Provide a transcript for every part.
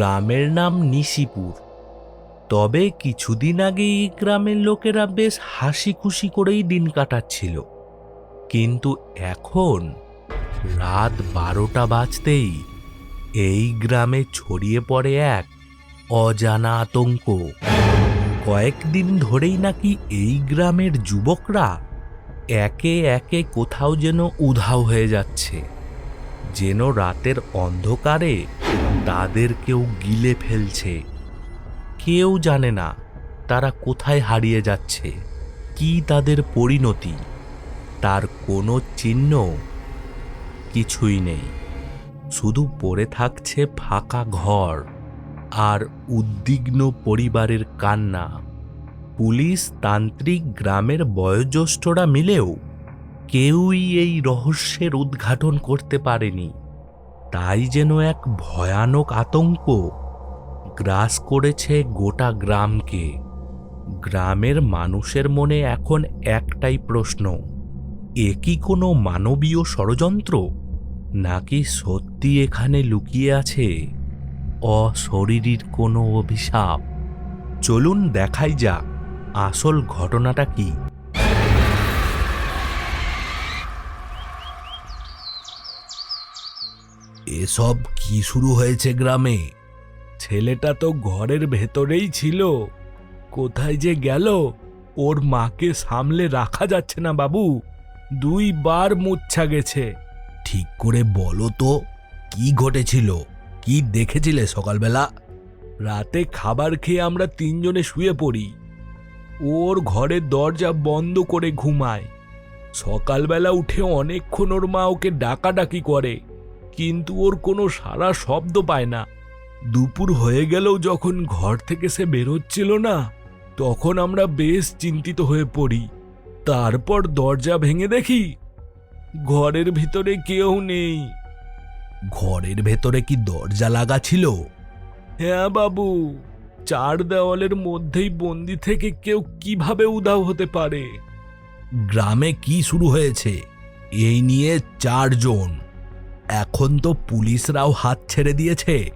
গ্রামের নাম নিশিপুর। তবে কিছুদিন আগেই এই গ্রামের লোকেরা বেশ হাসি খুশি করেই দিন কাটাচ্ছিল। কিন্তু এখন রাত বারোটা বাজতেই এই গ্রামে ছড়িয়ে পড়ে এক অজানা আতঙ্ক। কয়েকদিন ধরেই নাকি এই গ্রামের যুবকরা একে একে কোথাও যেন উধাও হয়ে যাচ্ছে, যেন রাতের অন্ধকারে তাদের কেউ গিলে ফেলছে। কেউ জানে না তারা কোথায় হারিয়ে যাচ্ছে, কি তাদের পরিণতি, তার কোনো চিহ্ন কিছুই নেই। শুধু পড়ে থাকছে ফাঁকা ঘর আর উদ্বিগ্ন পরিবারের কান্না। পুলিশ, তান্ত্রিক, গ্রামের বয়োজ্যেষ্ঠরা মিলেও কেউই এই রহস্যের উদ্ঘাটন করতে পারেনি। তাই যেন এক ভয়ানক আতঙ্ক গ্রাস করেছে গোটা গ্রামকে। গ্রামের মানুষের মনে এখন একটাই প্রশ্ন, এ কি কোনো মানবীয় ষড়যন্ত্র? নাকি সত্যি এখানে লুকিয়ে আছে অশরীরীর কোনো অভিশাপ? চলুন দেখাই যাক আসল ঘটনাটা কি। এসব কি শুরু হয়েছে গ্রামে? ছেলেটা তো ঘরের ভেতরেই ছিল। কোথায় যে গেল? ওর মাকে সামলে রাখা যাচ্ছে না বাবু। দুইবার মুচ্ছা গেছে। ঠিক করে বলো তো, কি ঘটেছিল? কি দেখেছিলে সকালবেলা? রাতে খাবার খেয়ে আমরা তিনজনে শুয়ে পড়ি। ওর ঘরের দরজা বন্ধ করে ঘুমায়। সকালবেলা উঠে অনেকক্ষণ ওর মা ওকে ডাকাডাকি করে। কিন্তু ওর কোনো সারা শব্দ পায় না। দুপুর হয়ে গেলেও যখন ঘর থেকে সে বেরোচ্ছিল না, তখন আমরা বেশ চিন্তিত হয়ে পড়ি। তারপর দরজা ভেঙে দেখি ঘরের ভিতরে কেউ নেই। ঘরের ভেতরে কি দরজা লাগা ছিল? হ্যাঁ বাবু, চার দেওয়ালের মধ্যেই বন্দি থেকে কেউ কীভাবে উধাও হতে পারে? গ্রামে কি শুরু হয়েছে? এই নিয়ে চারজন। এখন তো পুলিশরাও হাত ছেড়ে দিয়েছে।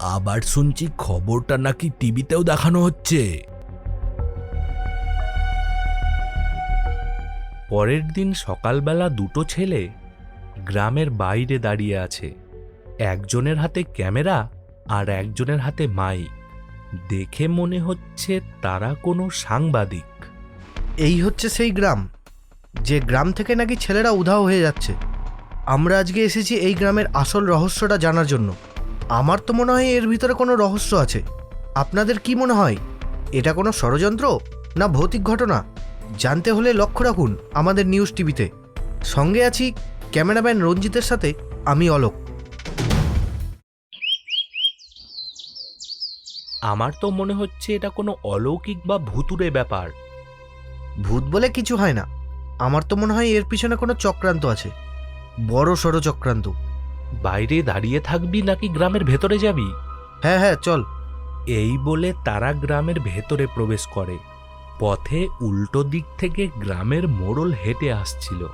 আবার শুনছি খবরটা নাকি টিভিতেও দেখানো হচ্ছে। পরের দিন সকালবেলা দুটো ছেলে গ্রামের বাইরে দাঁড়িয়ে আছে। একজনের হাতে ক্যামেরা আর একজনের হাতে মাইক। দেখে মনে হচ্ছে তারা কোনো সাংবাদিক। এই হচ্ছে সেই গ্রাম। যে গ্রাম থেকে নাকি ছেলেরা উধাও হয়ে যাচ্ছে। আমরা আজকে এসেছি এই গ্রামের আসল রহস্যটা জানার জন্য। আমার তো মনে হয় এর ভিতরে কোনো রহস্য আছে। আপনাদের কি মনে হয়? এটা কোনো ষড়যন্ত্র না ভৌতিক ঘটনা? জানতে হলে লক্ষ্য রাখুন আমাদের নিউজ টিভিতে। সঙ্গে আছি ক্যামেরাম্যান রঞ্জিতের সাথে আমি অলোক। আমার তো মনে হচ্ছে এটা কোনো অলৌকিক বা ভুতুরে ব্যাপার। ভূত বলে কিছু হয় না। আমার তো মনে হয় এর পিছনে কোনো চক্রান্ত আছে। বড় সড় চক্রান্ত বাইরে দাঁড়িয়ে থাকবি নাকি গ্রামের ভেতরে যাবি? হ্যাঁ হ্যাঁ চল। এই বলে তারা গ্রামের ভেতরে প্রবেশ করে। পথে উল্টো দিক থেকে গ্রামের মোড়ল হেঁটে আসছিল।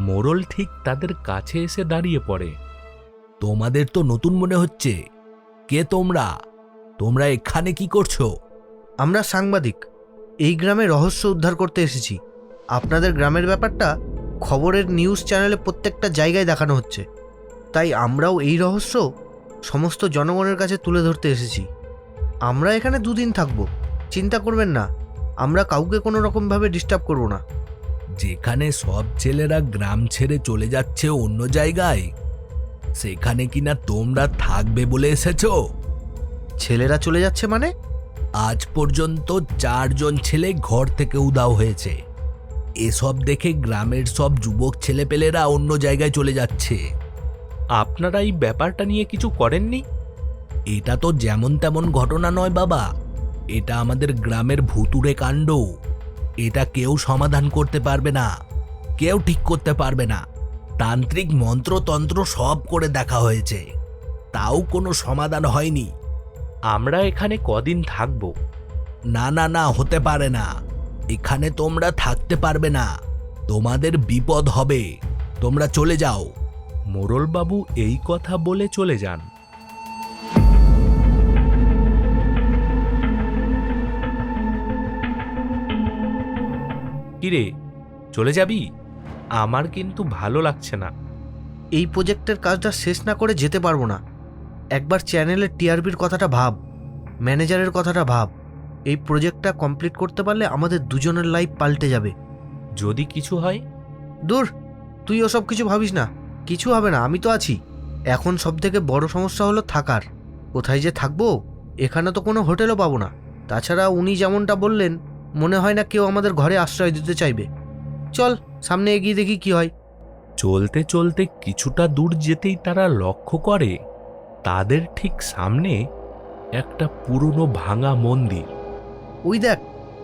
মোড়ল ঠিক তাদের কাছে এসে দাঁড়িয়ে পড়ে। তোমাদের তো নতুন মনে হচ্ছে। কে তোমরা? তোমরা এখানে কি করছ? আমরা সাংবাদিক। এই গ্রামে রহস্য উদ্ধার করতে এসেছি। আপনাদের গ্রামের ব্যাপারটা খবরের নিউজ চ্যানেলে প্রত্যেকটা জায়গায় দেখানো হচ্ছে। তাই আমরাও এই রহস্য সমস্ত জনগণের কাছে তুলে ধরতে এসেছি। আমরা এখানে দুদিন থাকব। চিন্তা করবেন না। আমরা কাউকে কোনো রকমভাবে ডিস্টার্ব করব না। যেখানে সব ছেলেরা গ্রাম ছেড়ে চলে যাচ্ছে অন্য জায়গায় সেখানে কিনা তোমরা থাকবে বলে এসেছ? ছেলেরা চলে যাচ্ছে মানে? আজ পর্যন্ত চারজন ছেলে ঘর থেকে উদাও হয়েছে। এসব দেখে গ্রামের সব যুবক ছেলেপেলেরা অন্য জায়গায় চলে যাচ্ছে। আপনারা এই ব্যাপারটা নিয়ে কিছু করেননি? এটা তো যেমন তেমন ঘটনা নয় বাবা। এটা আমাদের গ্রামের ভুতুরে কাণ্ড। এটা কেউ সমাধান করতে পারবে না। কেউ ঠিক করতে পারবে না। তান্ত্রিক মন্ত্রতন্ত্র সব করে দেখা হয়েছে। তাও কোনো সমাধান হয়নি। আমরা এখানে কদিন থাকব। না না না হতে পারে না। এখানে তোমরা থাকতে পারবে না। তোমাদের বিপদ হবে। তোমরা চলে যাও। মোরলবাবু এই কথা বলে চলে যান। কিরে চলে যাবি? আমার কিন্তু ভালো লাগছে না। এই প্রজেক্টের কাজটা শেষ না করে যেতে পারব না। একবার চ্যানেলের টিআরপির কথাটা ভাব ম্যানেজারের কথাটা ভাব। এই প্রজেক্টটা কমপ্লিট করতে পারলে আমাদের দুজনের লাইফ পাল্টে যাবে। যদি কিছু হয়? দূর তুই ওসব কিছু ভাবিস না। কিছু হবে না আমি তো আছি। এখন সব থেকে বড় সমস্যা হলো থাকার। কোথায় যে থাকব এখানে তো কোনো হোটেলও পাবো না। তাছাড়া উনি যেমনটা বললেন মনে হয় না কেউ আমাদের ঘরে আশ্রয় দিতে চাইবে। চল সামনে এগিয়ে দেখি কি হয়। চলতে চলতে কিছুটা দূর যেতেই তারা লক্ষ্য করে তাদের ঠিক সামনে একটা পুরনো ভাঙা মন্দির। ওই দেখ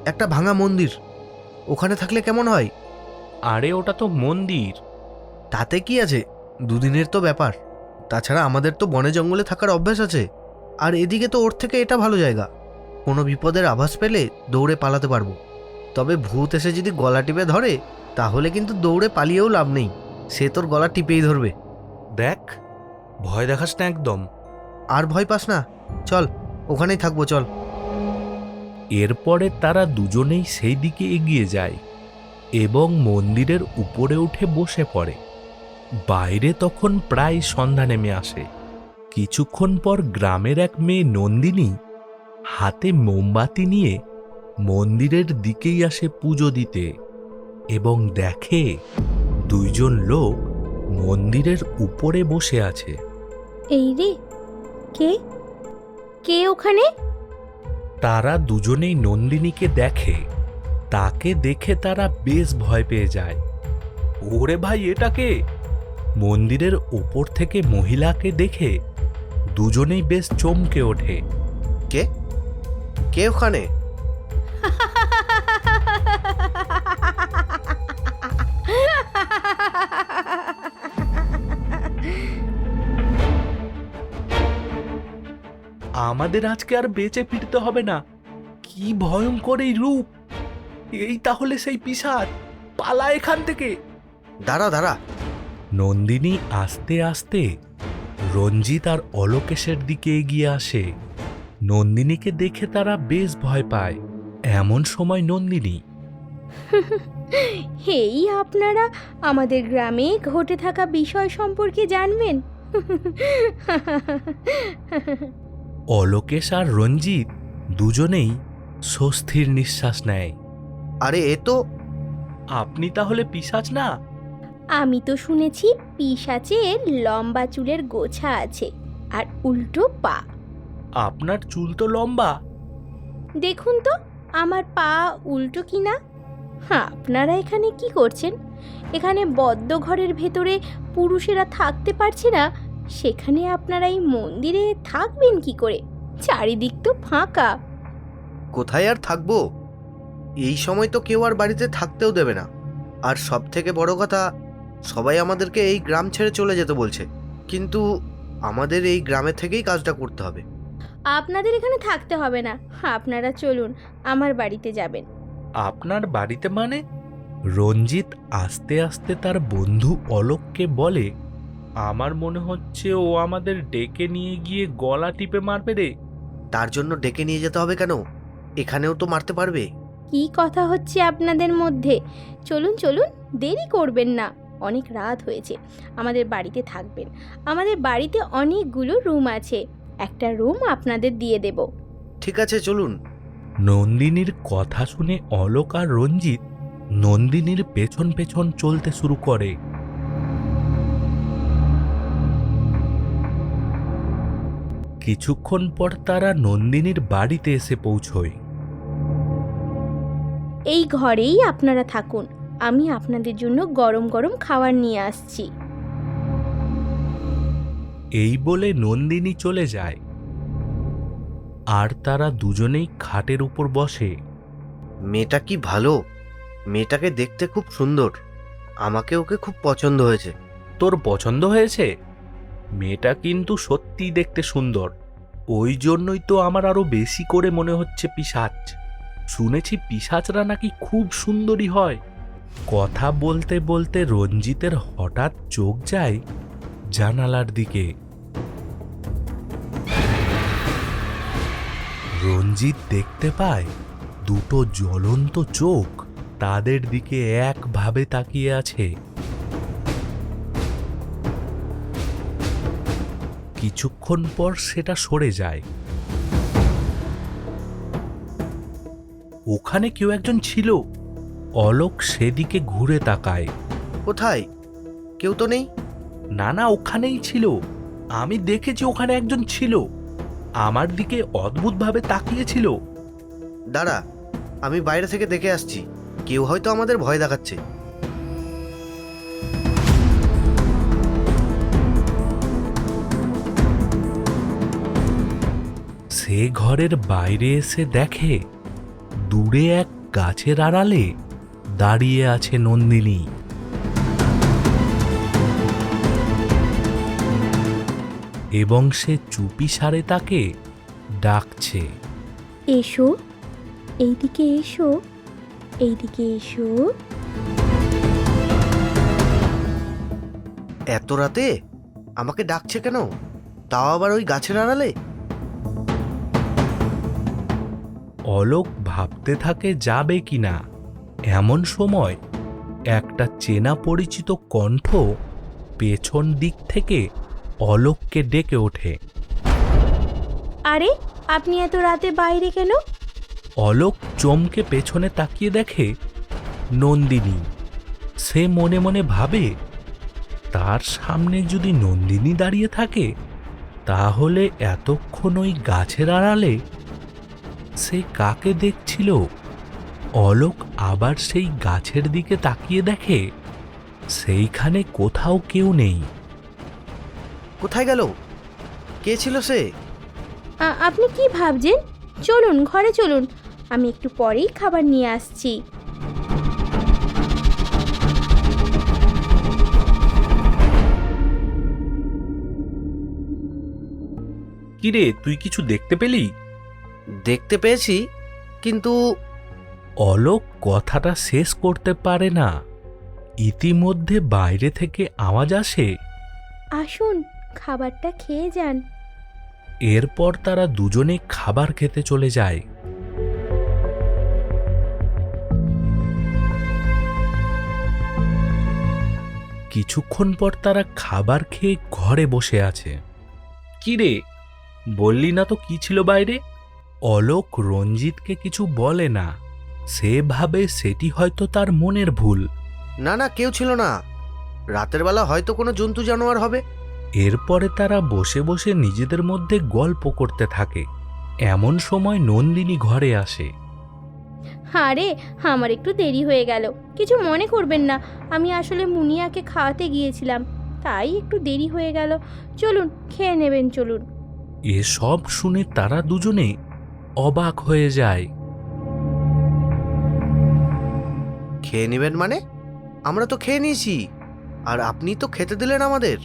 একটা ভাঙা মন্দির। ওখানে থাকলে কেমন হয়? আরে ওটা তো মন্দির। তাতে কি আছে? দুদিনের তো ব্যাপার। তাছাড়া আমাদের তো বনে জঙ্গলে থাকার অভ্যাস আছে। আর এদিকে তো ওর থেকে এটা ভালো জায়গা। কোনো বিপদের আভাস পেলে দৌড়ে পালাতে পারব। তবে ভূত এসে যদি গলা টিপে ধরে তাহলে কিন্তু দৌড়ে পালিয়েও লাভ নেই। সে তোর গলা টিপেই ধরবে। দেখ ভয় দেখাস না একদম। আর ভয় পাস না। চল ওখানেই থাকব চল। এরপরে তারা দুজনেই সেই দিকে এগিয়ে যায় এবং মন্দিরের উপরে উঠে বসে পড়ে। বাইরে তখন প্রায় সন্ধ্যা নেমে আসে। কিছুক্ষণ পর গ্রামের এক মেয়ে নন্দিনী হাতে মোমবাতি নিয়ে মন্দিরের দিকেই আসে পুজো দিতে এবং দেখে দুইজন লোক মন্দিরের উপরে বসে আছে। এই রে, কে? কে ওখানে? তারা দুজনেই নন্দিনীকে দেখে। তাকে দেখে তারা বেশ ভয় পেয়ে যায়। ওরে ভাই এটাকে মন্দিরের ওপর থেকে মহিলাকে দেখে দুজনেই বেশ চমকে ওঠে। কে? কে ওখানে? আমাদের আজকে আর বেঁচে ফিরতে হবে না। কি ভয়ঙ্কর এই রূপ। এই তাহলে সেই পিসাদ পালা এখান থেকে। দাঁড়া দাঁড়া। নন্দিনী আস্তে আস্তে রঞ্জিত আর অলোকেশের দিকে এগিয়ে আসে। নন্দিনীকে দেখে তারা বেশ ভয় পায়। এমন সময় নন্দিনী এই আপনারা আমাদের গ্রামে ঘটে থাকা বিষয় সম্পর্কে জানবেন? অলোকেশ আর রঞ্জিত দুজনেই স্বস্তির নিঃশ্বাস নেয়। আরে এ তো আপনি তাহলে পিসাচ না? আমি তো শুনেছি পিসাচের লম্বা চুলের গোছা আছে আর উল্টো পা। আপনার চুল তো লম্বা। দেখুন তো আমার পা উল্টো কি না? হ্যাঁ আপনারা এখানে কি করছেন? এখানে বদ্ধ ঘরের ভেতরে পুরুষেরা থাকতে পারছে না সেখানে আপনারা এই মন্দিরে থাকবেন কি করে? চারিদিক তো ফাঁকা। কোথায় আর থাকব? এই সময় তো কেউ আর বাড়িতে থাকতেও দেবে না। আর সব থেকে বড় কথা সবাই আমাদেরকে এই গ্রাম ছেড়ে চলে যেতে বলছে। কিন্তু আমাদের এই গ্রামে থেকেই কাজটা করতে হবে। আপনাদের এখানে থাকতে হবে না। আপনারা চলুন আমার বাড়িতে যাবেন। আপনার বাড়িতে মানে? রঞ্জিত আস্তে আস্তে তার বন্ধু অলোককে বলে আমার মনে হচ্ছে ও আমাদের ডেকে নিয়ে গিয়ে গলা টিপে মারবে রে। তার জন্য ডেকে নিয়ে যেতে হবে কেন? এখানেও তো মারতে পারবে। কি কথা হচ্ছে আপনাদের মধ্যে? চলুন চলুন দেরি করবেন না। অনেক রাত হয়েছে আমাদের বাড়িতে থাকবেন। আমাদের বাড়িতে অনেকগুলো রুম আছে। একটা রুম আপনাদের দিয়ে দেব। ঠিক আছে চলুন। নন্দিনীর কথা শুনে অলোক আর রঞ্জিত নন্দিনীর পেছন পেছন চলতে শুরু করে। কিছুক্ষণ পর তারা নন্দিনীর বাড়িতে এসে পৌঁছয়। এই ঘরেই আপনারা থাকুন। আমি আপনাদের জন্য গরম গরম খাবার নিয়ে আসছি। এই বলে নন্দিনী চলে যায়। আর তারা দুজনেই খাটের উপর বসে। মেয়েটা কি ভালো? মেয়েটাকে দেখতে খুব সুন্দর। আমাকে ওকে খুব পছন্দ হয়েছে। তোর পছন্দ হয়েছে? মেয়েটা কিন্তু সত্যিই দেখতে সুন্দর। ওই জন্যই তো আমার আরও বেশি করে মনে হচ্ছে পিসাচ শুনেছি পিসাচরা নাকি খুব সুন্দরী হয়। কথা বলতে বলতে রঞ্জিতের হঠাৎ চোখ যায় জানালার দিকে। রঞ্জিত দেখতে পায় দুটো জ্বলন্ত চোখ তাদের দিকে একভাবে তাকিয়ে আছে। কিছুক্ষণ পর সেটা সরে যায়। ওখানে কেউ একজন ছিল। অলোক সেদিকে ঘুরে তাকায়। কোথায়? কেউ তো নেই। না না ওখানেই ছিল। আমি দেখেছি ওখানে একজন ছিল। আমার দিকে অদ্ভুতভাবে তাকিয়েছিল। দাঁড়া আমি বাইরে থেকে দেখে আসছি। কেউ হয়তো আমাদের ভয় দেখাচ্ছে। সে ঘরের বাইরে এসে দেখে দূরে এক গাছের আড়ালে দাঁড়িয়ে আছে নন্দিনী। এবং সে চুপি সারে তাকে ডাকছে। এসো এইদিকে এসো এইদিকে এসো। এত রাতে আমাকে ডাকছে কেন? তাও আবার ওই গাছের আড়ালে? অলোক ভাবতে থাকে যাবে কি না। এমন সময় একটা চেনা পরিচিত কণ্ঠ পেছন দিক থেকে অলোককে ডেকে ওঠে। আরে আপনি এত রাতে বাইরে কেন? অলোক চমকে পেছনে তাকিয়ে দেখে নন্দিনী। সে মনে মনে ভাবে তার সামনে যদি নন্দিনী দাঁড়িয়ে থাকে তাহলে এতক্ষণ ওই গাছের আড়ালে সে কাকে দেখছিল? অলোক আবার সেই গাছের দিকে তাকিয়ে দেখে সেইখানে কোথাও কেউ নেই। কোথায় গেল? কে ছিল সে? আ- আপনি কি ভাবছেন? চলুন ঘরে চলুন। আমি একটু পরেই খাবার নিয়ে আসছি। কিরে তুই কিছু দেখতে পেলি? দেখতে পেয়েছি কিন্তু অলোক কথাটা শেষ করতে পারে না। ইতিমধ্যে বাইরে থেকে আওয়াজ আসে। আসুন খাবারটা খেয়ে যান। এরপর তারা দুজনে খাবার খেতে চলে যায়। কিছুক্ষণ পর তারা খাবার খেয়ে ঘরে বসে আছে। কি রে? বললি না তো কি ছিল বাইরে? অলোক রঞ্জিতকে কিছু বলে না। সে ভাবে সেটি হয়তো তার মনের ভুল। না না কেউ ছিল না। রাতের বেলা হয়তো কোনো জন্তু জানোয়ার হবে। এরপরে তারা বসে বসে নিজেদের মধ্যে গল্প করতে থাকে। এমন সময় নন্দিনী ঘরে আসে। আরে আমার একটু দেরি হয়ে গেল। কিছু মনে করবেন না। আমি আসলে মুনিয়াকে খাওয়াতে গিয়েছিলাম। তাই একটু দেরি হয়ে গেল। চলুন খেয়ে নেবেন চলুন। এসব শুনে তারা দুজনে অবাক হয়ে যায়। খেয়ে নেবেন মানে? আমরা তো খেয়ে নিয়েছি। আর আপনি তো খেতে দিলেন আমাদের।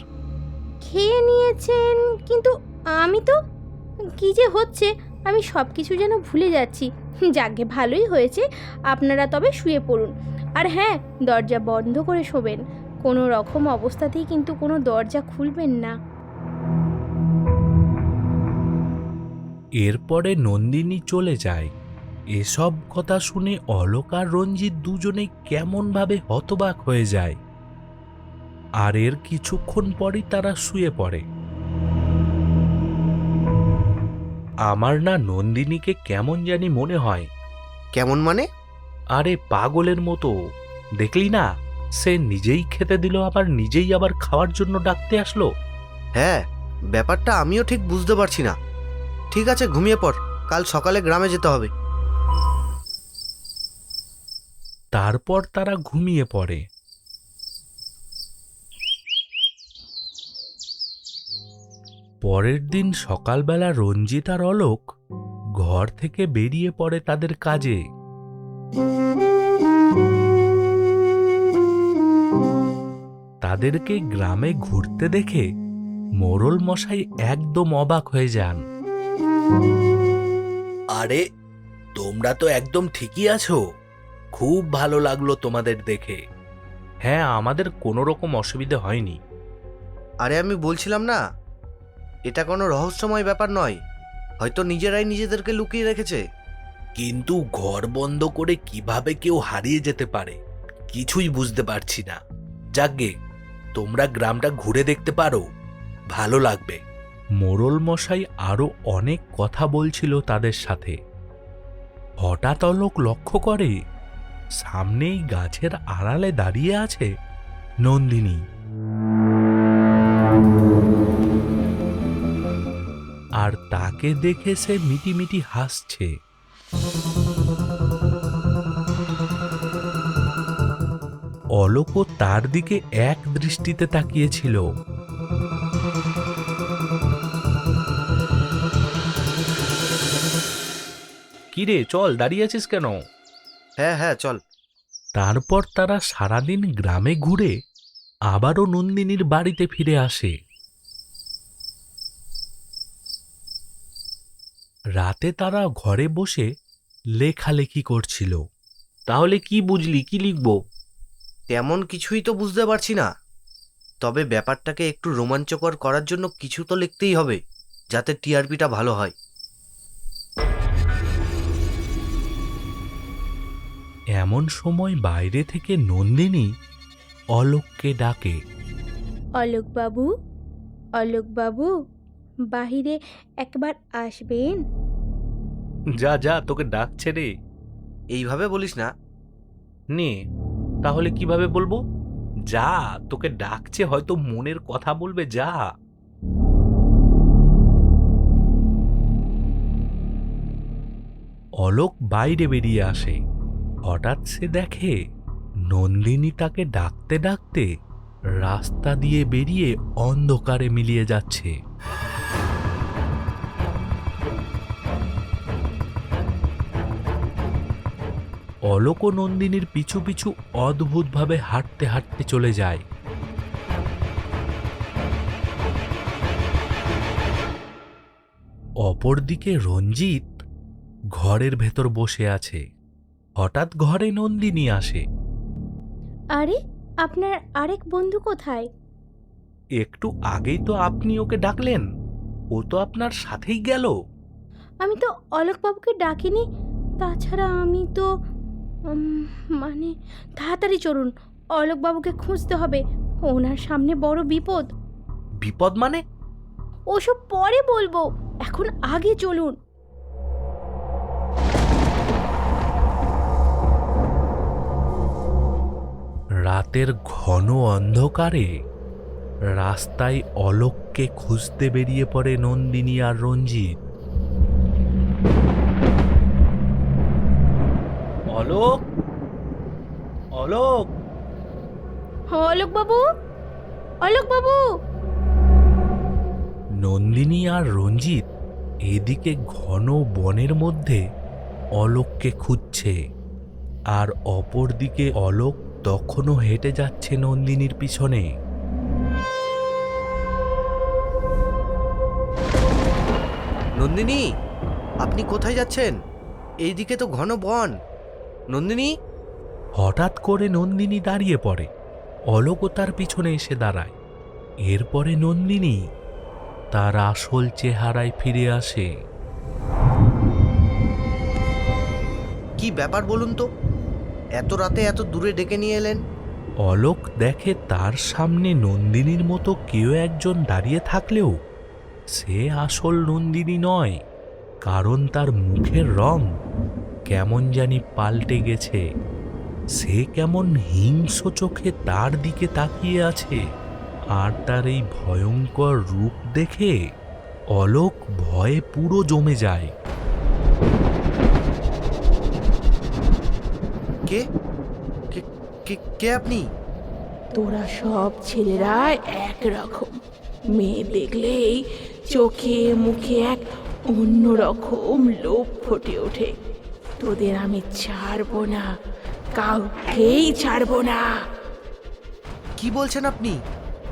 খেয়ে নিয়েছেন কিন্তু আমি তো? কি যে হচ্ছে? আমি সব কিছু যেন ভুলে যাচ্ছি। যাকে ভালোই হয়েছে আপনারা তবে শুয়ে পড়ুন। আর হ্যাঁ দরজা বন্ধ করে শোবেন। কোনো রকম অবস্থাতেই কিন্তু কোনো দরজা খুলবেন না। এরপরে নন্দিনী চলে যায়। এসব কথা শুনে অলোক আর রঞ্জিত দুজনেই কেমনভাবে হতবাক হয়ে যায়। আর এর কিছুক্ষণ পরই তারা শুয়ে পড়ে। আমার না নন্দিনীকে কেমন জানি মনে হয়। কেমন মানে? আরে পাগলের মতো। দেখলি না? সে নিজেই খেতে দিল আবার নিজেই আবার খাওয়ার জন্য ডাকতে আসলো। হ্যাঁ ব্যাপারটা আমিও ঠিক বুঝতে পারছি না। ঠিক আছে, ঘুমিয়ে পড়। কাল সকালে গ্রামে যেতে হবে। তারপর তারা ঘুমিয়ে পড়ে। পরের দিন সকালবেলা রঞ্জিত আর অলোক ঘর থেকে বেরিয়ে পড়ে তাদের কাজে। তাদেরকে গ্রামে ঘুরতে দেখে মোরল মশাই একদম অবাক হয়ে যান। আরে তোমরা তো একদম ঠিকই আছো। খুব ভালো লাগল তোমাদের দেখে। হ্যাঁ আমাদের কোনো রকম অসুবিধা হয়নি। আরে আমি বলছিলাম না এটা কোনো রহস্যময় ব্যাপার নয়। হয়তো নিজেরাই নিজেদেরকে লুকিয়ে রেখেছে। কিন্তু ঘর বন্ধ করে কীভাবে কেউ হারিয়ে যেতে পারে কিছুই বুঝতে পারছি না। যাকগে তোমরা গ্রামটা ঘুরে দেখতে পারো। ভালো লাগবে। মোরল মশাই আরও অনেক কথা বলছিল তাদের সাথে। হঠাৎ অলোক লক্ষ্য করে, সামনেই গাছের আড়ালে দাঁড়িয়ে আছে নন্দিনী। আর তাকে দেখে সে মিটিমিটি হাসছে। অলোকও তার দিকে এক দৃষ্টিতে তাকিয়েছিল। কিরে চল দাঁড়িয়ে আছিস কেন? হ্যাঁ হ্যাঁ চল। তারপর তারা সারাদিন গ্রামে ঘুরে আবারও নন্দিনীর বাড়িতে ফিরে আসে। রাতে তারা ঘরে বসে লেখালেখি করছিল। তাহলে কি বুঝলি কি লিখব? তেমন কিছুই তো বুঝতে পারছি না। তবে ব্যাপারটাকে একটু রোমাঞ্চকর করার জন্য কিছু তো লিখতেই হবে যাতে টিআরপিটা ভালো হয়। এমন সময় বাইরে থেকে নন্দিনী অলোককে ডাকে। অলোকবাবু অলোকবাবু বাহিরে একবার আসবেন? যা যা তোকে ডাকছে রে। এইভাবে বলিস না। নে তাহলে কীভাবে বলব? যা তোকে ডাকছে হয়তো মনের কথা বলবে যা। অলোক বাইরে বেরিয়ে আসে। হঠাৎ সে দেখে নন্দিনী তাকে ডাকতে ডাকতে রাস্তা দিয়ে বেরিয়ে অন্ধকারে মিলিয়ে যাচ্ছে। অলোক নন্দিনীর পিছু পিছু অদ্ভুতভাবে হাঁটতে হাঁটতে চলে যায়। অপরদিকে রঞ্জিত ঘরের ভেতর বসে আছে। হঠাৎ ঘরে নন্দিনী আসে। আরে আপনার আরেক বন্ধু কোথায়? একটু আগেই তো আপনি ওকে ডাকলেন। ও তো আপনার সাথেই গেল। আমি তো অলোকবাবুকে ডাকিনি তাছাড়া আমি তো উম, মানে তাড়াতাড়ি চলুন অলোকবাবুকে খুঁজতে হবে। ওনার সামনে বড় বিপদ। বিপদ মানে? ওসব পরে বলব এখন আগে চলুন। রাতের ঘন অন্ধকারে রাস্তায় অলোককে খুঁজতে বেরিয়ে পড়ে নন্দিনী আর রঞ্জিত। অলোক? অলোক? অলোকবাবু অলোকবাবু নন্দিনী আর রঞ্জিত এদিকে ঘন বনের মধ্যে অলোককে খুঁজছে আর অপরদিকে অলোক তখনও হেঁটে যাচ্ছে নন্দিনীর পিছনে। নন্দিনী আপনি কোথায় যাচ্ছেন? এইদিকে তো ঘন বন। নন্দিনী? হঠাৎ করে নন্দিনী দাঁড়িয়ে পড়ে। অলোকও তার পিছনে এসে দাঁড়ায়। এরপরে নন্দিনী তার আসল চেহারায় ফিরে আসে। কি ব্যাপার বলুন তো? এত রাতে এত দূরে ডেকে নিয়ে এলেন? অলোক দেখে তার সামনে নন্দিনীর মতো কেউ একজন দাঁড়িয়ে থাকলেও সে আসল নন্দিনী নয়, কারণ তার মুখের রং কেমন জানি পাল্টে গেছে। সে কেমন হিংস্র চোখে তার দিকে তাকিয়ে আছে আর তার এই ভয়ঙ্কর রূপ দেখে অলোক ভয়ে পুরো জমে যায়। কে? কে- কে কে আপনি? তোরা সব ছেলেরা এক রকম মেয়ে দেখলেই চোখে মুখে এক অন্য রকম লোভ ফুটে ওঠে। তোদের আমি ছাড়বো না কাউকেই ছাড়বো না। কি বলছেন আপনি?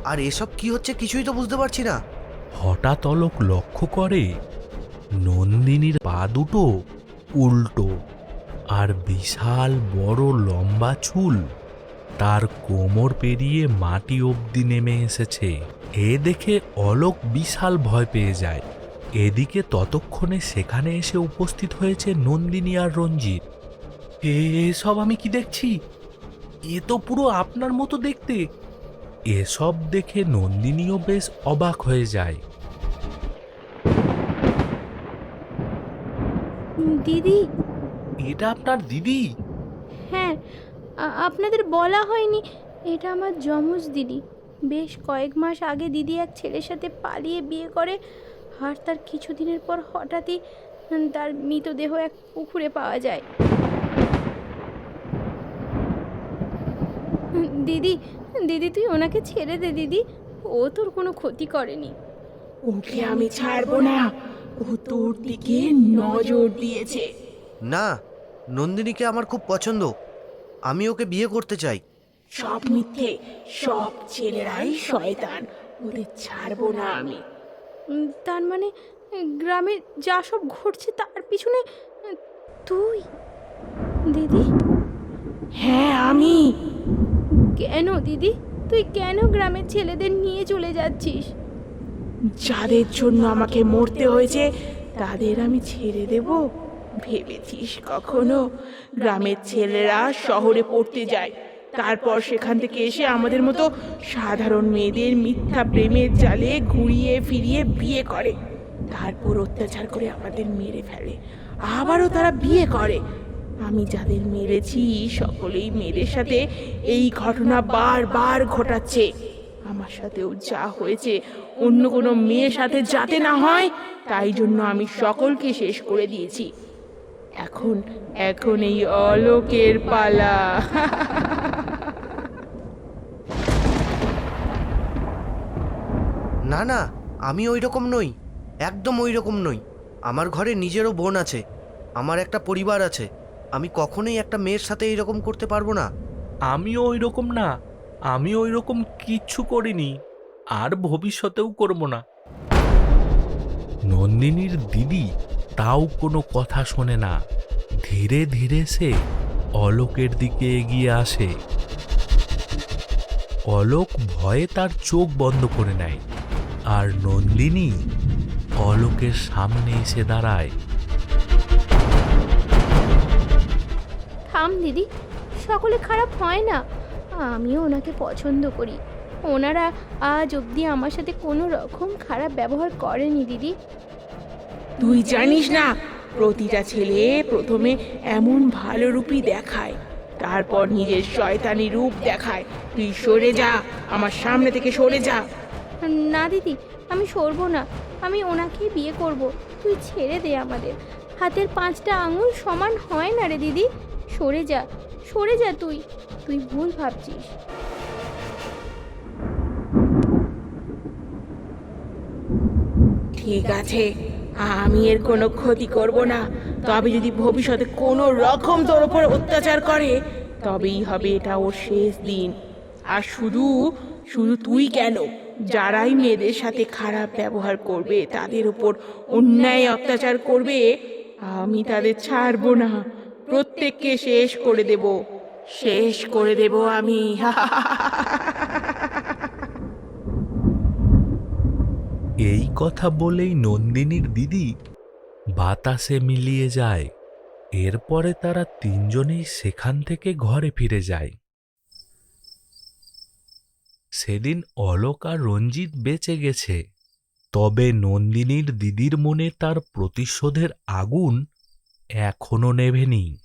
আর এসব কি হচ্ছে কিছুই তো বুঝতে পারছি না। হঠাৎ অলোক লক্ষ্য করে নন্দিনীর পা দুটো উল্টো। আর বিশাল বড় লম্বা চুল। তার কোমর পেরিয়ে মাটি অবধি নেমে এসেছে। এ দেখে অলোক বিশাল ভয় পেয়ে যায়। এদিকে ততক্ষণে সেখানে এসে উপস্থিত হয়েছে নন্দিনী আর রঞ্জিত। এসব আমি কি দেখছি? এ তো পুরো আপনার মতো দেখতে। এসব দেখে নন্দিনীও বেশ অবাক হয়ে যায়। দিদি এটা আপনার দিদি? হ্যাঁ আপনাদের বলা হয়নি এটা আমার যমজ দিদি। বেশ কয়েক মাস আগে দিদি এক ছেলের সাথে পালিয়ে বিয়ে করে আর তার কিছুদিনের পর হঠাৎই তার মৃতদেহ এক পুকুরে পাওয়া যায়। দিদি দিদি তুই ওনাকে ছেড়ে দে দিদি। ও তোর কোনো ক্ষতি করেনি। ওকে আমি ছাড়বো না। ও তোর দিকে নজর দিয়েছে। না নন্দিনীকে আমার খুব পছন্দ। আমি ওকে বিয়ে করতে চাই। সব মিথ্যে সব ছেলেরাই শয়তান। ওদের ছাড়বো না আমি। তার মানে গ্রামে যা সব ঘটছে তার পিছনে তুই? দিদি? হ্যাঁ আমি। কেন দিদি? তুই কেন গ্রামের ছেলেদের নিয়ে চলে যাচ্ছিস? যাদের জন্য আমাকে মরতে হয়েছে তাদের আমি ছেড়ে দেব? ভেবেছিস কখনো? গ্রামের ছেলেরা শহরে পড়তে যায়। তারপর সেখান থেকে এসে আমাদের মতো সাধারণ মেয়েদের মিথ্যা প্রেমের জালে ঘুরিয়ে ফিরিয়ে বিয়ে করে। তারপর অত্যাচার করে আমাদের মেরে ফেলে। আবারও তারা বিয়ে করে। আমি যাদের মেরেছি, সকলেই মেয়েদের সাথে এই ঘটনা বারবার ঘটাচ্ছে। আমার সাথেও যা হয়েছে, অন্য কোনো মেয়ের সাথে যাতে না হয়, তাই জন্য আমি সকলকে শেষ করে দিয়েছি। এখন এখন এই অলোকের পালা। না না আমি ওই রকম নই একদম ওই রকম নই। আমার ঘরে নিজেরও বোন আছে আমার একটা পরিবার আছে আমি কখনোই একটা মেয়ের সাথে এইরকম করতে পারব না। আমিও ওই রকম না আমি ওই রকম কিচ্ছু করিনি আর ভবিষ্যতেও করব না। নন্দিনীর দিদি তাও কোনো কথা শোনে না। ধীরে ধীরে সে অলোকের দিকে এগিয়ে আসে। অলোক ভয়ে তার চোখ বন্ধ করে নেয় আর নন্দিনী অলোকের সামনে এসে দাঁড়ায়। থাম দিদি, সকলে খারাপ হয় না। আমিও ওনাকে পছন্দ করি। ওনারা আজ অবধি আমার সাথে কোনো রকম খারাপ ব্যবহার করেনি দিদি। তুই জানিস না প্রতিটা ছেলে প্রথমে এমন ভালো রূপই দেখায় তারপর নিজের শয়তানি রূপ দেখায়। তুই সরে যা আমার সামনে থেকে সরে যা। না দিদি আমি সরব না আমি ওনাকেই বিয়ে করব তুই ছেড়ে দে আমাদের। হাতের পাঁচটা আঙুল সমান হয় না রে দিদি। সরে যা সরে যা তুই তুই ভুল ভাবছিস। ঠিক আছে আমি এর কোনো ক্ষতি করব না। তবে যদি ভবিষ্যতে কোনো রকম তোর ওপর অত্যাচার করে, তবেই হবে এটা ওর শেষ দিন। আর শুধু শুধু তুই কেন? যারাই মেয়েদের সাথে খারাপ ব্যবহার করবে, তাদের ওপর অন্যায় অত্যাচার করবে, আমি তাদের ছাড়বো না। প্রত্যেককে শেষ করে দেব। শেষ করে দেব আমি। এই কথা বলেই নন্দিনীর দিদি বাতাসে মিলিয়ে যায়। এরপরে তারা তিনজনেই সেখান থেকে ঘরে ফিরে যায়। সেদিন অলোক আর রঞ্জিত বেঁচে গেছে। তবে নন্দিনীর দিদির মনে তার প্রতিশোধের আগুন এখনও নেভেনি।